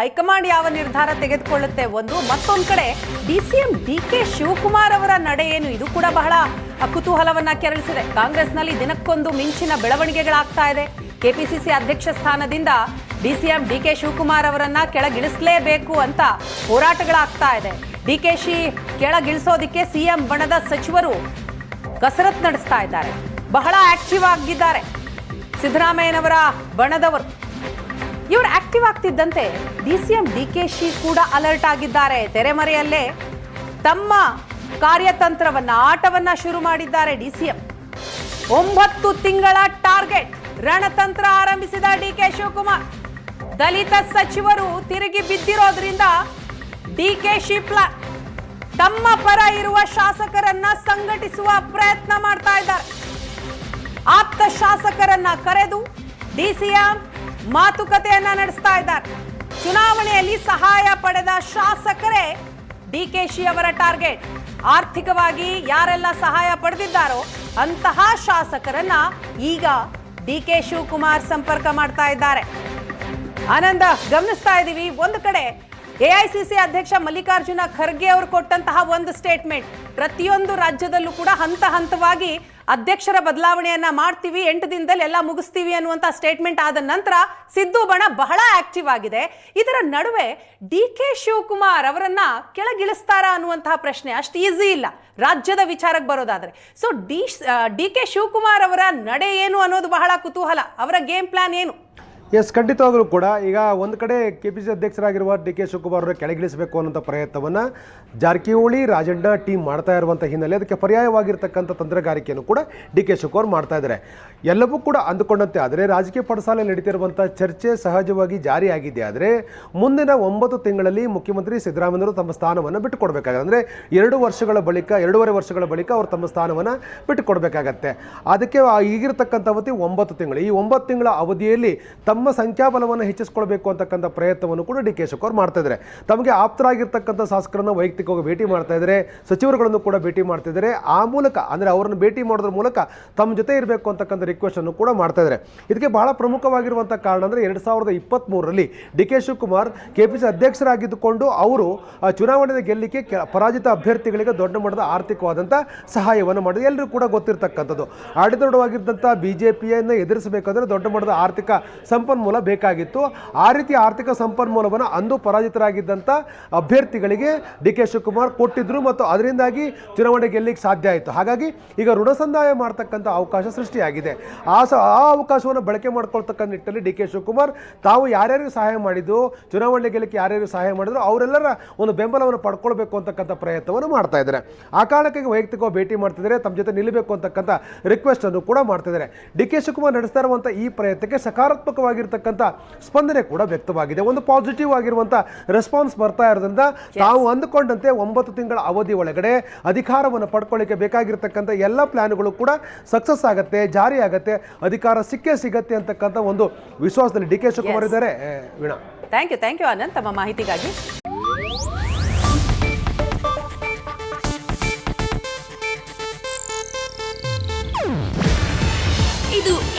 High command ಯಾವ ನಿರ್ಧಾರ ತೆಗೆದುಕೊಳ್ಳುತ್ತೆ ಒಂದು ಮತ್ತೊಂದು ಕಡೆ D C M D K Shivakumar ಅವರ ನಡೆ ಏನು? ಇದು ಕೂಡ ಬಹಳ ಕುತೂಹಲವನ್ನ ಕೆರಳಿಸಿದೆ. ಕಾಂಗ್ರೆಸ್ನಲ್ಲಿ ದಿನಕ್ಕೊಂದು ಮಿಂಚಿನ ಬೆಳವಣಿಗೆಗಳಾಗ್ತಾ ಇದೆ. ಕೆಪಿಸಿಸಿ ಅಧ್ಯಕ್ಷ ಸ್ಥಾನದಿಂದ D C M D K Shivakumar ಅವರನ್ನ ಕೆಳಗಿಳಿಸಲೇಬೇಕು ಅಂತ ಹೋರಾಟಗಳಾಗ್ತಾ ಇದೆ. ಡಿ ಕೆ ಶಿ ಕೆಳಗಿಳಿಸೋದಿಕ್ಕೆ ಸಿಎಂ ಬಣದ ಸಚಿವರು ಕಸರತ್ ನಡೆಸ್ತಾ ಇದ್ದಾರೆ. ಬಹಳ ಆಕ್ಟಿವ್ ಆಗಿದ್ದಾರೆ. ಸಿದ್ದರಾಮಯ್ಯನವರ ಬಣದವರು. ಇವರು active ಆಗ್ತಿದ್ದಂತೆ. D C M D K Shi ಕೂಡ ಅಲರ್ಟ್ ಆಗಿದ್ದಾರೆ. ತೆರೆಮರೆಯಲ್ಲೇ ತಮ್ಮ ಕಾರ್ಯತಂತ್ರವನ್ನ, ಆಟವನ್ನ ಶುರು ಮಾಡಿದ್ದಾರೆ ಡಿ ಸಿ ಎಂ ಒಂಬತ್ತು ತಿಂಗಳ ಟಾರ್ಗೆಟ್ ರಣತಂತ್ರ ಆರಂಭಿಸಿದ ಡಿ ಕೆ ಶಿವಕುಮಾರ್. ದಲಿತ ಸಚಿವರು ತಿರುಗಿ ಬಿದ್ದಿರೋದ್ರಿಂದ ಡಿ ಕೆ ಶಿ ಪ್ಲಾನ್ ತಮ್ಮ ಪರ ಇರುವ ಶಾಸಕರನ್ನ ಸಂಘಟಿಸುವ ಪ್ರಯತ್ನ ಮಾಡ್ತಾ ಇದ್ದಾರೆ. ಆಪ್ತ ಶಾಸಕರನ್ನ ಕರೆದು ಡಿಸಿಎಂ ಮಾತುಕತೆಯನ್ನ ನಡೆಸ್ತಾ ಇದ್ದಾರೆ. ಚುನಾವಣೆಯಲ್ಲಿ ಸಹಾಯ ಪಡೆದ ಶಾಸಕರೇ ಡಿಕೆಶಿ ಅವರ ಟಾರ್ಗೆಟ್. ಆರ್ಥಿಕವಾಗಿ ಯಾರೆಲ್ಲ ಸಹಾಯ ಪಡೆದಿದ್ದಾರೋ ಅಂತಹ ಶಾಸಕರನ್ನ ಈಗ ಡಿ ಕೆ ಶಿವಕುಮಾರ್ ಸಂಪರ್ಕ ಮಾಡ್ತಾ ಇದ್ದಾರೆ. ಆನಂದ, ಗಮನಿಸ್ತಾ ಇದ್ದೀವಿ. ಒಂದು ಕಡೆ ಎಐಸಿಸಿ ಅಧ್ಯಕ್ಷ ಮಲ್ಲಿಕಾರ್ಜುನ ಖರ್ಗೆ ಅವರು ಕೊಟ್ಟಂತಹ ಒಂದು ಸ್ಟೇಟ್ಮೆಂಟ್. ಪ್ರತಿಯೊಂದು ರಾಜ್ಯದಲ್ಲೂ ಕೂಡ ಹಂತ ಹಂತವಾಗಿ ಅಧ್ಯಕ್ಷರ ಬದಲಾವಣೆಯನ್ನ ಮಾಡ್ತೀವಿ, ಎಂಟು ದಿನದಲ್ಲಿ ಎಲ್ಲ ಮುಗಿಸ್ತೀವಿ ಅನ್ನುವಂತ ಸ್ಟೇಟ್ಮೆಂಟ್ ಆದ ನಂತರ ಸಿದ್ದು ಬಣ ಬಹಳ ಆಕ್ಟಿವ್ ಆಗಿದೆ. ಇದರ ನಡುವೆ ಡಿ ಕೆ ಶಿವಕುಮಾರ್ ಅವರನ್ನ ಕೆಳಗಿಳಿಸ್ತಾರಾ ಅನ್ನುವಂತಹ ಪ್ರಶ್ನೆ ಅಷ್ಟು ಈಸಿ ಇಲ್ಲ. ರಾಜ್ಯದ ವಿಚಾರಕ್ಕೆ ಬರೋದಾದ್ರೆ. So D D K Shivakumar ಅವರ ನಡೆ ಏನು ಅನ್ನೋದು ಬಹಳ ಕುತೂಹಲ. ಅವರ ಗೇಮ್ ಪ್ಲಾನ್ ಏನು? ಎಸ್ ಖಂಡಿತವಾಗಲೂ ಕೂಡ ಈಗ ಒಂದು ಕಡೆ ಕೆ ಪಿ ಸಿ ಅಧ್ಯಕ್ಷರಾಗಿರುವ ಡಿ ಕೆ ಶಿವಕುಮಾರ್ ಅವರು ಕೆಳಗಿಳಿಸಬೇಕು ಅನ್ನೋಂಥ ಪ್ರಯತ್ನವನ್ನು ಜಾರಕಿಹೊಳಿ, ರಾಜಣ್ಣ ಟೀಮ್ ಮಾಡ್ತಾ ಇರುವಂಥ ಹಿನ್ನೆಲೆ ಅದಕ್ಕೆ ಪರ್ಯಾಯವಾಗಿರ್ತಕ್ಕಂಥ ತಂತ್ರಗಾರಿಕೆಯನ್ನು ಕೂಡ ಡಿ ಕೆ ಶಿವಕುಮಾರ್ ಮಾಡ್ತಾ ಇದ್ದಾರೆ. ಎಲ್ಲವೂ ಕೂಡ ಅಂದುಕೊಂಡಂತೆ ಆದರೆ ರಾಜಕೀಯ ಪಡಸಾಲೆ ನಡೀತಿರುವಂಥ ಚರ್ಚೆ ಸಹಜವಾಗಿ ಜಾರಿಯಾಗಿದೆ ಆದರೆ ಮುಂದಿನ ಒಂಬತ್ತು ತಿಂಗಳಲ್ಲಿ ಮುಖ್ಯಮಂತ್ರಿ ಸಿದ್ದರಾಮಯ್ಯವರು ತಮ್ಮ ಸ್ಥಾನವನ್ನು ಬಿಟ್ಟುಕೊಡಬೇಕಾಗುತ್ತೆ. ಅಂದರೆ ಎರಡು ವರ್ಷಗಳ ಬಳಿಕ, ಎರಡೂವರೆ ವರ್ಷಗಳ ಬಳಿಕ ಅವರು ತಮ್ಮ ಸ್ಥಾನವನ್ನು ಬಿಟ್ಟುಕೊಡ್ಬೇಕಾಗತ್ತೆ. ಅದಕ್ಕೆ ಈಗಿರತಕ್ಕಂಥ ಅವಧಿ ಒಂಬತ್ತು ತಿಂಗಳು. ಈ ಒಂಬತ್ತು ತಿಂಗಳ ಅವಧಿಯಲ್ಲಿ ತಮ್ಮ ಸಂಖ್ಯಾಬಲವನ್ನು ಹೆಚ್ಚಿಸ್ಕೊಳ್ಬೇಕು ಅಂತಕ್ಕಂಥ ಪ್ರಯತ್ನವನ್ನು ಕೂಡ ಡಿ ಕೆ ಶಿವಕುಮಾರ್ ಮಾಡ್ತಾ ಇದ್ದಾರೆ. ತಮಗೆ ಆಪ್ತರಾಗಿರ್ತಕ್ಕಂಥ ಶಾಸಕರನ್ನು ವೈಯಕ್ತಿಕವಾಗಿ ಭೇಟಿ ಮಾಡ್ತಾ ಇದ್ದಾರೆ. ಸಚಿವರುಗಳನ್ನು ಕೂಡ ಭೇಟಿ ಮಾಡ್ತಾ ಇದ್ದಾರೆ. ಆ ಮೂಲಕ, ಅಂದರೆ ಅವರನ್ನು ಭೇಟಿ ಮಾಡೋದ್ರ ಮೂಲಕ ತಮ್ಮ ಜೊತೆ ಇರಬೇಕು ಅಂತಕ್ಕಂಥ ರಿಕ್ವೆಸ್ಟ್ ಅನ್ನು ಕೂಡ ಮಾಡ್ತಾ ಇದ್ದಾರೆ. ಇದಕ್ಕೆ ಬಹಳ ಪ್ರಮುಖವಾಗಿರುವಂಥ ಕಾರಣ ಅಂದರೆ ಎರಡು ಸಾವಿರದ ಇಪ್ಪತ್ತ್ಮೂರರಲ್ಲಿ D K Shivakumar K P C ಅಧ್ಯಕ್ಷರಾಗಿದ್ದುಕೊಂಡು ಅವರು, ಆ ಚುನಾವಣೆಯ ಗೆಲ್ಲಿಕೆ ಕೆ- ಪರಾಜಿತ ಅಭ್ಯರ್ಥಿಗಳಿಗೆ ದೊಡ್ಡ ಮಟ್ಟದ ಆರ್ಥಿಕವಾದಂಥ ಸಹಾಯವನ್ನು ಮಾಡಿದೆ ಎಲ್ಲರೂ ಕೂಡ ಗೊತ್ತಿರತಕ್ಕಂಥದ್ದು. ಆಡಳಿತಾರೂಢವಾಗಿದ್ದಂಥ ಬಿ ಜೆ ಪಿಯನ್ನು ಎದುರಿಸಬೇಕಂದ್ರೆ ದೊಡ್ಡ ಮಟ್ಟದ ಆರ್ಥಿಕ ಸಂಪನ್ಮೂಲ ಬೇಕಾಗಿತ್ತು. ಆ ರೀತಿ ಆರ್ಥಿಕ ಸಂಪನ್ಮೂಲವನ್ನು ಅಂದು ಪರಾಜಿತರಾಗಿದ್ದಂಥ ಅಭ್ಯರ್ಥಿಗಳಿಗೆ ಡಿ ಕೆ ಶಿವಕುಮಾರ್ ಕೊಟ್ಟಿದ್ರು ಮತ್ತು ಅದರಿಂದಾಗಿ ಚುನಾವಣೆ ಗೆಲ್ಲಿಕ್ಕೆ ಸಾಧ್ಯ ಆಯಿತು. ಹಾಗಾಗಿ ಈಗ ಋಣ ಸಂದಾಯ ಮಾಡ್ತಕ್ಕಂಥ ಅವಕಾಶ ಸೃಷ್ಟಿಯಾಗಿದೆ. ಆ ಸ, ಆ ಅವಕಾಶವನ್ನು ಬಳಕೆ ಮಾಡ್ಕೊಳ್ತಕ್ಕಂಥ ನಿಟ್ಟಲ್ಲಿ ಡಿ ಕೆ ಶಿವಕುಮಾರ್ ತಾವು ಯಾರ್ಯಾರಿಗೆ ಸಹಾಯ ಮಾಡಿದ್ದು, ಚುನಾವಣೆ ಗೆಲ್ಲಕ್ಕೆ ಯಾರ್ಯಾರು ಸಹಾಯ ಮಾಡಿದ್ರು, ಅವರೆಲ್ಲರ ಒಂದು ಬೆಂಬಲವನ್ನು ಪಡ್ಕೊಳ್ಬೇಕು ಅಂತಕ್ಕಂಥ ಪ್ರಯತ್ನವನ್ನು ಮಾಡ್ತಾ ಇದ್ದಾರೆ. ಆ ಕಾರಣಕ್ಕೆ ವೈಯಕ್ತಿಕವಾಗಿ ಭೇಟಿ ಮಾಡ್ತಿದ್ದಾರೆ, ತಮ್ಮ ಜೊತೆ ನಿಲ್ಲಬೇಕು ಅಂತಕ್ಕಂಥ ರಿಕ್ವೆಸ್ಟ್ ಅನ್ನು ಕೂಡ ಮಾಡ್ತಿದ್ದಾರೆ. ಡಿ ಕೆ ಶಿವಕುಮಾರ್ ನಡೆಸ್ತಾ ಇರುವಂಥ ಈ ಪ್ರಯತ್ನಕ್ಕೆ ಸಕಾರಾತ್ಮಕವಾಗಿರ್ತಕ್ಕಂಥ ಸ್ಪಂದನೆ ಕೂಡ ವ್ಯಕ್ತವಾಗಿದೆ. ಒಂದು ಪಾಸಿಟಿವ್ ಆಗಿರುವಂಥ ರೆಸ್ಪಾನ್ಸ್ ಬರ್ತಾ ಇರೋದ್ರಿಂದ ತಾವು ಅಂದುಕೊಂಡಂತೆ ಒಂಬತ್ತು ತಿಂಗಳ ಅವಧಿ ಒಳಗಡೆ ಅಧಿಕಾರವನ್ನು ಪಡ್ಕೊಳ್ಳಿಕ್ಕೆ ಬೇಕಾಗಿರ್ತಕ್ಕಂಥ ಎಲ್ಲ ಪ್ಲಾನ್ಗಳು ಕೂಡ ಸಕ್ಸಸ್ ಆಗುತ್ತೆ ಜಾರಿ ಆಗುತ್ತೆ ಅಧಿಕಾರ ಸಿಕ್ಕೇ ಸಿಗತ್ತೆ ಅಂತಕ್ಕಂಥ ಒಂದು ವಿಶ್ವಾಸದಲ್ಲಿ ಡಿ ಕೆ ಶಿವಕುಮಾರ್. ಇದ್ದಾರೆ. Veena. Thank you thank you Anand. ತಮ್ಮ ಮಾಹಿತಿಗಾಗಿ